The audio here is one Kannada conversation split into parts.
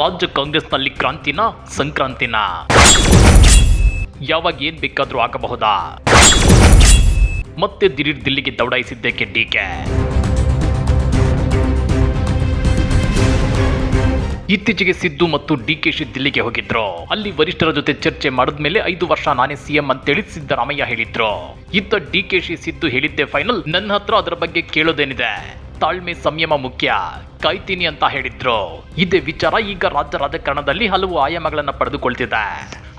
ರಾಜ್ಯ ಕಾಂಗ್ರೆಸ್ನಲ್ಲಿ ಕ್ರಾಂತಿನ, ಸಂಕ್ರಾಂತಿನ? ಯಾವಾಗ ಏನ್ ಬೇಕಾದ್ರೂ ಆಗಬಹುದಾ? ಮತ್ತೆ ದಿಢೀರ್ ದಿಲ್ಲಿಗೆ ದೌಡಾಯಿಸಿದ್ದೇಕೆ ಡಿಕೆ ಇತ್ತೀಚೆಗೆ ಸಿದ್ದು ಮತ್ತು ಡಿ ಕೆ ಶಿ ದಿಲ್ಲಿಗೆ ಹೋಗಿದ್ರು. ಅಲ್ಲಿ ವರಿಷ್ಠರ ಜೊತೆ ಚರ್ಚೆ ಮಾಡಿದ್ಮೇಲೆ ಐದು ವರ್ಷ ನಾನೇ ಸಿಎಂ ಅಂತೇಳಿ ಸಿದ್ದರಾಮಯ್ಯ ಹೇಳಿದ್ರು. ಇತ್ತ ಶಿ ಸಿದ್ದು ಹೇಳಿದ್ದೆ ಫೈನಲ್ ನನ್ನ ಹತ್ರ ಅದರ ಬಗ್ಗೆ ಕೇಳೋದೇನಿದೆ. ತಾಳ್ಮೆ ಸಂಯಮ ಮುಖ್ಯ. ಕಾಯ್ತೀನಿ ಅಂತ ಹೇಳಿದ್ರು. ಇದೇ ವಿಚಾರ ಈಗ ರಾಜ್ಯ ರಾಜಕಾರಣದಲ್ಲಿ ಹಲವು ಆಯಾಮಗಳನ್ನು ಪಡೆದುಕೊಳ್ತಿದೆ.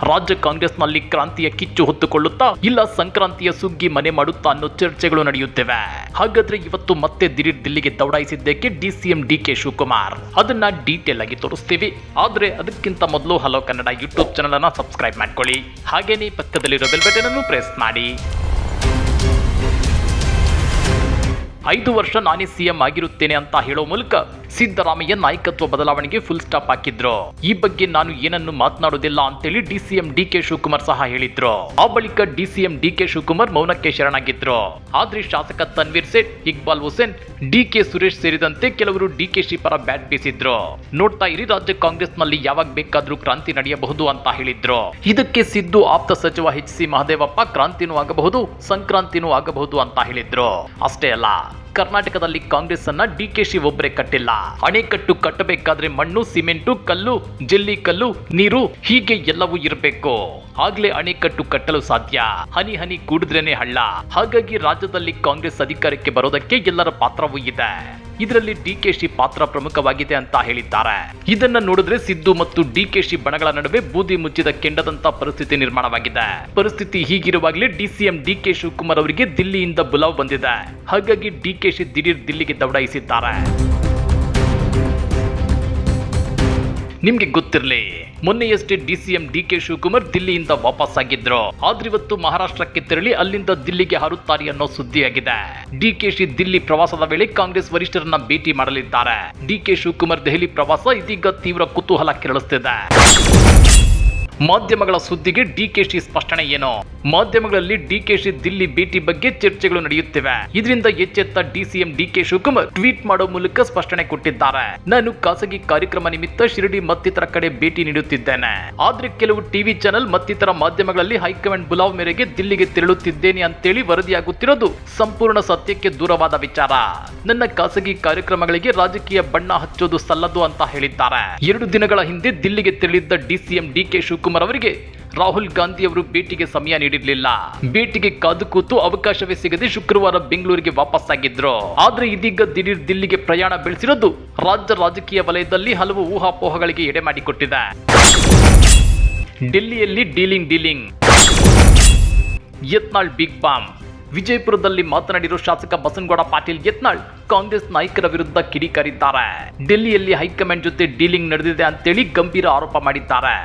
ರಾಜ್ಯ ಕಾಂಗ್ರೆಸ್ನಲ್ಲಿ ಕ್ರಾಂತಿಯ ಕಿಚ್ಚು ಹೊತ್ತುಕೊಳ್ಳುತ್ತಾ, ಇಲ್ಲ ಸಂಕ್ರಾಂತಿಯ ಸುಗ್ಗಿ ಮನೆ ಮಾಡುತ್ತಾ ಅನ್ನೋ ಚರ್ಚೆಗಳು ನಡೆಯುತ್ತಿವೆ. ಹಾಗಾದ್ರೆ ಇವತ್ತು ಮತ್ತೆ ದಿಢೀರ್ ದಿಲ್ಲಿಗೆ ದೌಡಾಯಿಸಿದ್ದಕ್ಕೆ D C M D K Shivakumar. ಅದನ್ನ ಡೀಟೇಲ್ ಆಗಿ ತೋರಿಸ್ತೀವಿ. ಆದ್ರೆ ಅದಕ್ಕಿಂತ ಮೊದಲು ಹಲೋ ಕನ್ನಡ ಯೂಟ್ಯೂಬ್ ಚಾನಲ್ ಅನ್ನ ಸಬ್ಸ್ಕ್ರೈಬ್ ಮಾಡ್ಕೊಳ್ಳಿ. ಹಾಗೇನೇ ಪಕ್ಕದಲ್ಲಿರೋ ಬೆಲ್ ಬಟನ್ ಅನ್ನು ಪ್ರೆಸ್ ಮಾಡಿ. ಐದು ವರ್ಷ ನಾನೇ ಸಿಎಂ ಆಗಿರುತ್ತೇನೆ ಅಂತ ಹೇಳೋ ಮೂಲಕ ಸಿದ್ದರಾಮಯ್ಯ ನಾಯಕತ್ವ ಬದಲಾವಣೆಗೆ ಫುಲ್ ಸ್ಟಾಪ್ ಹಾಕಿದ್ರು. ಈ ಬಗ್ಗೆ ನಾನು ಏನನ್ನು ಮಾತನಾಡುವುದಿಲ್ಲ ಅಂತೇಳಿ ಡಿಸಿಎಂ ಡಿ ಕೆ ಶಿವಕುಮಾರ್ ಸಹ ಹೇಳಿದ್ರು. ಆ ಬಳಿಕ ಡಿಸಿಎಂ ಡಿ ಕೆ ಶಿವಕುಮಾರ್ ಮೌನಕ್ಕೆ ಶರಣಾಗಿದ್ರು. ಆದ್ರೆ ಶಾಸಕ ತನ್ವೀರ್ ಸೇಠ್, ಇಕ್ಬಾಲ್ ಹುಸೇನ್, ಡಿ ಕೆ ಸುರೇಶ್ ಸೇರಿದಂತೆ ಕೆಲವರು ಡಿ ಕೆ ಶಿ ಪರ ಬ್ಯಾಟ್ ಬೀಸಿದ್ರು. ನೋಡ್ತಾ ಇರಿ, ರಾಜ್ಯ ಕಾಂಗ್ರೆಸ್ನಲ್ಲಿ ಯಾವಾಗ ಬೇಕಾದ್ರೂ ಕ್ರಾಂತಿ ನಡೆಯಬಹುದು ಅಂತ ಹೇಳಿದ್ರು. ಇದಕ್ಕೆ ಸಿದ್ದು ಆಪ್ತ ಸಚಿವ ಎಚ್ ಸಿ ಮಹದೇವಪ್ಪ ಕ್ರಾಂತಿನೂ ಆಗಬಹುದು, ಸಂಕ್ರಾಂತಿನೂ ಆಗಬಹುದು ಅಂತ ಹೇಳಿದ್ರು. ಅಷ್ಟೇ ಅಲ್ಲ. ಕರ್ನಾಟಕದಲ್ಲಿ ಕಾಂಗ್ರೆಸ್ ಅನ್ನ ಶಿ ಒಬ್ಬರೇ ಕಟ್ಟಿಲ್ಲ. ಅಣೆಕಟ್ಟು ಕಟ್ಟಬೇಕಾದ್ರೆ ಮಣ್ಣು, ಸಿಮೆಂಟು, ಕಲ್ಲು, ಜಲ್ಲಿ ಕಲ್ಲು, ನೀರು ಹೀಗೆ ಎಲ್ಲವೂ ಇರಬೇಕು. ಆಗ್ಲೇ ಅಣೆಕಟ್ಟು ಕಟ್ಟಲು ಸಾಧ್ಯ. ಹನಿ ಹನಿ ಕೂಡಿದ್ರೇನೆ ಹಳ್ಳ. ಹಾಗಾಗಿ ರಾಜ್ಯದಲ್ಲಿ ಕಾಂಗ್ರೆಸ್ ಅಧಿಕಾರಕ್ಕೆ ಬರೋದಕ್ಕೆ ಎಲ್ಲರ ಪಾತ್ರವೂ ಇದೆ. ಇದರಲ್ಲಿ ಡಿಕೆಶಿ ಪಾತ್ರ ಪ್ರಮುಖವಾಗಿದೆ ಅಂತ ಹೇಳಿದ್ದಾರೆ. ಇದನ್ನ ನೋಡಿದ್ರೆ ಸಿದ್ದು ಮತ್ತು ಡಿಕೆಶಿ ಬಣಗಳ ನಡುವೆ ಬೂದಿ ಮುಚ್ಚಿದ ಕೆಂಡದಂತ ಪರಿಸ್ಥಿತಿ ನಿರ್ಮಾಣವಾಗಿದೆ. ಪರಿಸ್ಥಿತಿ ಹೀಗಿರುವಾಗಲೇ ಡಿಸಿಎಂ ಡಿಕೆ ಶಿವಕುಮಾರ್ ಅವರಿಗೆ ದಿಲ್ಲಿಯಿಂದ ಬುಲಾವ್ ಬಂದಿದೆ. ಹಾಗಾಗಿ ಡಿ ಕೆ ಶಿ ದಿಢೀರ್ ದಿಲ್ಲಿಗೆ ದೌಡಾಯಿಸಿದ್ದಾರೆ. ನಿಮ್ಗೆ ಗೊತ್ತಿರಲಿ ಮೊನ್ನೆಯಷ್ಟೇ ಡಿಸಿಎಂ ಡಿ ಕೆ ಶಿವಕುಮಾರ್ ದಿಲ್ಲಿಯಿಂದ ವಾಪಸ್ ಆಗಿದ್ರು ಆದ್ರೆ ಇವತ್ತು ಮಹಾರಾಷ್ಟ್ರಕ್ಕೆ ತೆರಳಿ ಅಲ್ಲಿಂದ ದಿಲ್ಲಿಗೆ ಹಾರುತ್ತಾರೆ ಅನ್ನೋ ಸುದ್ದಿಯಾಗಿದೆ. ಡಿಕೆಶಿ ದಿಲ್ಲಿ ಪ್ರವಾಸದ ವೇಳೆ ಕಾಂಗ್ರೆಸ್ ವರಿಷ್ಠರನ್ನ ಭೇಟಿ ಮಾಡಲಿದ್ದಾರೆ. ಡಿಕೆ ಶಿವಕುಮಾರ್ ದೆಹಲಿ ಪ್ರವಾಸ ಇದೀಗ ತೀವ್ರ ಕುತೂಹಲ ಕೆರಳಿಸ್ತಿದೆ. ಮಾಧ್ಯಮಗಳ ಸುದ್ದಿಗೆ ಡಿಕೆಶಿ ಸ್ಪಷ್ಟನೆ ಏನು? ಮಾಧ್ಯಮಗಳಲ್ಲಿ ಡಿಕೆಶಿ ದಿಲ್ಲಿ ಭೇಟಿ ಬಗ್ಗೆ ಚರ್ಚೆಗಳು ನಡೆಯುತ್ತಿವೆ. ಇದರಿಂದ ಎಚ್ಚೆತ್ತ ಡಿಸಿಎಂ ಡಿಕೆ ಶಿವಕುಮಾರ್ ಟ್ವೀಟ್ ಮಾಡೋ ಮೂಲಕ ಸ್ಪಷ್ಟನೆ ಕೊಟ್ಟಿದ್ದಾರೆ. ನಾನು ಖಾಸಗಿ ಕಾರ್ಯಕ್ರಮ ನಿಮಿತ್ತ ಶಿರಡಿ ಮತ್ತಿತರ ಕಡೆ ಭೇಟಿ ನೀಡುತ್ತಿದ್ದೇನೆ. ಆದ್ರೆ ಕೆಲವು ಟಿವಿ ಚಾನೆಲ್ ಮತ್ತಿತರ ಮಾಧ್ಯಮಗಳಲ್ಲಿ ಹೈಕಮಾಂಡ್ ಬುಲಾವ್ ಮೇರೆಗೆ ದಿಲ್ಲಿಗೆ ತೆರಳುತ್ತಿದ್ದೇನೆ ಅಂತೇಳಿ ವರದಿಯಾಗುತ್ತಿರೋದು ಸಂಪೂರ್ಣ ಸತ್ಯಕ್ಕೆ ದೂರವಾದ ವಿಚಾರ. ನನ್ನ ಖಾಸಗಿ ಕಾರ್ಯಕ್ರಮಗಳಿಗೆ ರಾಜಕೀಯ ಬಣ್ಣ ಹಚ್ಚೋದು ಸಲ್ಲದು ಅಂತ ಹೇಳಿದ್ದಾರೆ. ಎರಡು ದಿನಗಳ ಹಿಂದೆ ದಿಲ್ಲಿಗೆ ತೆರಳಿದ್ದ ಡಿಸಿಎಂ ಡಿಕೆ ಶಿವಕುಮಾರ್ ಅವರಿಗೆ ರಾಹುಲ್ ಗಾಂಧಿ ಅವರು ಭೇಟಿಗೆ ಸಮಯ ನೀಡಿರಲಿಲ್ಲ. ಭೇಟಿಗೆ ಕಾದು ಕೂತು ಅವಕಾಶವೇ ಸಿಗದೆ ಶುಕ್ರವಾರ ಬೆಂಗಳೂರಿಗೆ ವಾಪಸ್ಸಾಗಿದ್ರು. ಆದ್ರೆ ಇದೀಗ ದಿಢೀರ್ ದಿಲ್ಲಿಗೆ ಪ್ರಯಾಣ ಬೆಳೆಸಿರೋದು ರಾಜ್ಯ ರಾಜಕೀಯ ವಲಯದಲ್ಲಿ ಹಲವು ಊಹಾಪೋಹಗಳಿಗೆ ಎಡೆ ಮಾಡಿಕೊಟ್ಟಿದೆ. ಡೆಲ್ಲಿಯಲ್ಲಿ dealing dealing. Yatnal big bomb ವಿಜಯಪುರದಲ್ಲಿ ಮಾತನಾಡಿರೋ ಶಾಸಕ ಬಸನಗೌಡ ಪಾಟೀಲ್ ಯತ್ನಾಳ್ ಕಾಂಗ್ರೆಸ್ ನಾಯಕರ ವಿರುದ್ಧ ಕಿಡಿಕಾರಿದ್ದಾರೆ. ಡೆಲ್ಲಿಯಲ್ಲಿ ಹೈಕಮಾಂಡ್ ಜೊತೆ ಡೀಲಿಂಗ್ ನಡೆದಿದೆ ಅಂತೇಳಿ ಗಂಭೀರ ಆರೋಪ ಮಾಡಿದ್ದಾರೆ.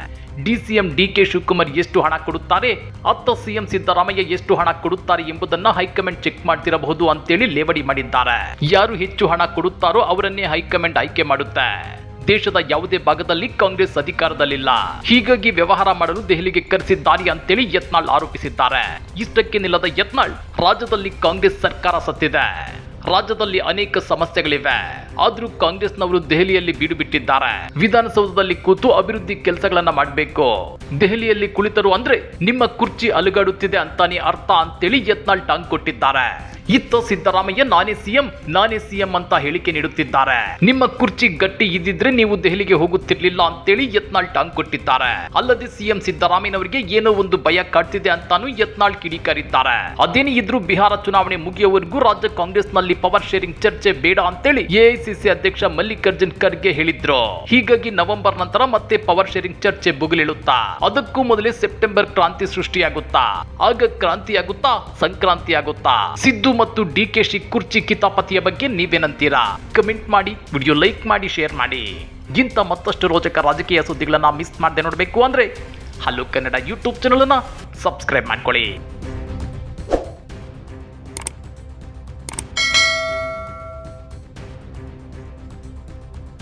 ಡಿಸಿಎಂ ಡಿಕೆ ಶಿವಕುಮಾರ್ ಎಷ್ಟು ಹಣ ಕೊಡುತ್ತಾರೆ? ಅತ್ತ ಸಿಎಂ ಸಿದ್ದರಾಮಯ್ಯ ಎಷ್ಟು ಹಣ ಕೊಡುತ್ತಾರೆ ಎಂಬುದನ್ನ ಹೈಕಮಾಂಡ್ ಚೆಕ್ ಮಾಡ್ತಿರಬಹುದು ಅಂತೇಳಿ ಲೇವಡಿ ಮಾಡಿದ್ದಾರೆ. ಯಾರು ಹೆಚ್ಚು ಹಣ ಕೊಡುತ್ತಾರೋ ಅವರನ್ನೇ ಹೈಕಮಾಂಡ್ ಆಯ್ಕೆ ಮಾಡುತ್ತೆ. ದೇಶದ ಯಾವುದೇ ಭಾಗದಲ್ಲಿ ಕಾಂಗ್ರೆಸ್ ಅಧಿಕಾರದಲ್ಲಿಲ್ಲ. ಹೀಗಾಗಿ ವ್ಯವಹಾರ ಮಾಡಲು ದೆಹಲಿಗೆ ಕರೆಸಿದ್ದಾರೆ ಅಂತೇಳಿ ಯತ್ನಾಳ್ ಆರೋಪಿಸಿದ್ದಾರೆ. ಇಷ್ಟಕ್ಕೆ ನಿಲ್ಲದ ಯತ್ನಾಳ್ ರಾಜ್ಯದಲ್ಲಿ ಕಾಂಗ್ರೆಸ್ ಸರ್ಕಾರ ಸತ್ತಿದೆ. ರಾಜ್ಯದಲ್ಲಿ ಅನೇಕ ಸಮಸ್ಯೆಗಳಿವೆ. ಆದ್ರೂ ಕಾಂಗ್ರೆಸ್ನವರು ದೆಹಲಿಯಲ್ಲಿ ಬೀಡು ಬಿಟ್ಟಿದ್ದಾರೆ. ವಿಧಾನಸೌಧದಲ್ಲಿ ಕೂತು ಅಭಿವೃದ್ಧಿ ಕೆಲಸಗಳನ್ನ ಮಾಡಬೇಕು. ದೆಹಲಿಯಲ್ಲಿ ಕುಳಿತರು ಅಂದ್ರೆ ನಿಮ್ಮ ಕುರ್ಚಿ ಅಲುಗಾಡುತ್ತಿದೆ ಅಂತಾನೆ ಅರ್ಥ ಅಂತೇಳಿ ಯತ್ನಾಳ್ ಟಾಂಗ್ ಕೊಟ್ಟಿದ್ದಾರೆ. ಇತ್ತ ಸಿದ್ದರಾಮಯ್ಯ, ನಾನೇ ಸಿಎಂ ನಾನೇ ಸಿಎಂ ಅಂತ ಹೇಳಿಕೆ ನೀಡುತ್ತಿದ್ದಾರೆ. ನಿಮ್ಮ ಕುರ್ಚಿ ಗಟ್ಟಿ ಇದ್ದಿದ್ರೆ ನೀವು ದೆಹಲಿಗೆ ಹೋಗುತ್ತಿರ್ಲಿಲ್ಲ ಅಂತೇಳಿ ಯತ್ನಾಳ್ ಟಾಂಗ್ ಕೊಟ್ಟಿದ್ದಾರೆ. ಅಲ್ಲದೆ ಸಿಎಂ ಸಿದ್ದರಾಮಯ್ಯನವರಿಗೆ ಏನೋ ಒಂದು ಭಯ ಕಾಡ್ತಿದೆ ಅಂತಾನು ಯತ್ನಾಳ್ ಕಿಡಿಕಾರಿದ್ದಾರೆ. ಅದೇನೇ ಇದ್ರೂ ಬಿಹಾರ ಚುನಾವಣೆ ಮುಗಿಯುವವರೆಗೂ ರಾಜ್ಯ ಕಾಂಗ್ರೆಸ್ನಲ್ಲಿ ಪವರ್ ಶೇರಿಂಗ್ ಚರ್ಚೆ ಬೇಡ ಅಂತೇಳಿ ಎಐಸಿಸಿ ಅಧ್ಯಕ್ಷ ಮಲ್ಲಿಕಾರ್ಜುನ್ ಖರ್ಗೆ ಹೇಳಿದ್ರು. ಹೀಗಾಗಿ ನವೆಂಬರ್ ನಂತರ ಮತ್ತೆ ಪವರ್ ಶೇರಿಂಗ್ ಚರ್ಚೆ ಬುಗಿಲಿಳುತ್ತಾ ಅದಕ್ಕೂ ಮೊದಲೇ ಸೆಪ್ಟೆಂಬರ್ ಕ್ರಾಂತಿ ಸೃಷ್ಟಿಯಾಗುತ್ತಾ. ಆಗ ಕ್ರಾಂತಿ ಆಗುತ್ತಾ ಸಂಕ್ರಾಂತಿ ಆಗುತ್ತಾ ಸಿದ್ದು ಮತ್ತು ಡಿಕೆಶಿ ಕುರ್ಚಿ ಕಿತಾಪತಿಯ ಬಗ್ಗೆ ನೀವೇನಂತೀರಾ? ಕಮೆಂಟ್ ಮಾಡಿ ವಿಡಿಯೋ ಲೈಕ್ ಮಾಡಿ ಶೇರ್ ಮಾಡಿ. ಇಂಥ ಮತ್ತಷ್ಟು ರೋಚಕ ರಾಜಕೀಯ ಸುದ್ದಿಗಳನ್ನ ಮಿಸ್ ಮಾಡದೆ ನೋಡಬೇಕು ಅಂದ್ರೆ, ಹಲೋ ಕನ್ನಡ ಯೂಟ್ಯೂಬ್ ಚಾನಲ್ ಅನ್ನ ಸಬ್ಸ್ಕ್ರೈಬ್ ಮಾಡ್ಕೊಳ್ಳಿ.